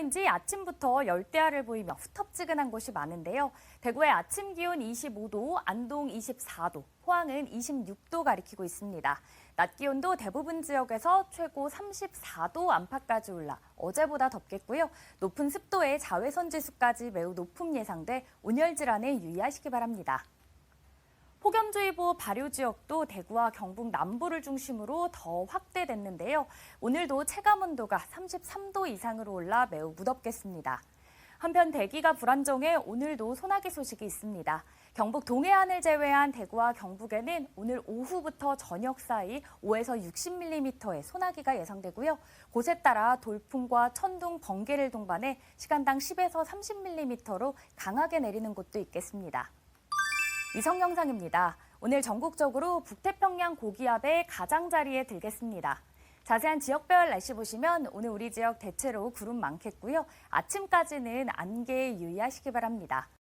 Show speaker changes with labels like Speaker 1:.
Speaker 1: 그래서인지 아침부터 열대야를 보이며 후텁지근한 곳이 많은데요. 대구의 아침 기온 25도, 안동 24도, 포항은 26도 가리키고 있습니다. 낮 기온도 대부분 지역에서 최고 34도 안팎까지 올라 어제보다 덥겠고요. 높은 습도에 자외선 지수까지 매우 높음 예상돼 온열 질환에 유의하시기 바랍니다. 폭염주의보 발효 지역도 대구와 경북 남부를 중심으로 더 확대됐는데요. 오늘도 체감 온도가 33도 이상으로 올라 매우 무덥겠습니다. 한편 대기가 불안정해 오늘도 소나기 소식이 있습니다. 경북 동해안을 제외한 대구와 경북에는 오늘 오후부터 저녁 사이 5에서 60mm의 소나기가 예상되고요. 곳에 따라 돌풍과 천둥, 번개를 동반해 시간당 10에서 30mm로 강하게 내리는 곳도 있겠습니다. 위성 영상입니다. 오늘 전국적으로 북태평양 고기압의 가장자리에 들겠습니다. 자세한 지역별 날씨 보시면 오늘 우리 지역 대체로 구름 많겠고요. 아침까지는 안개에 유의하시기 바랍니다.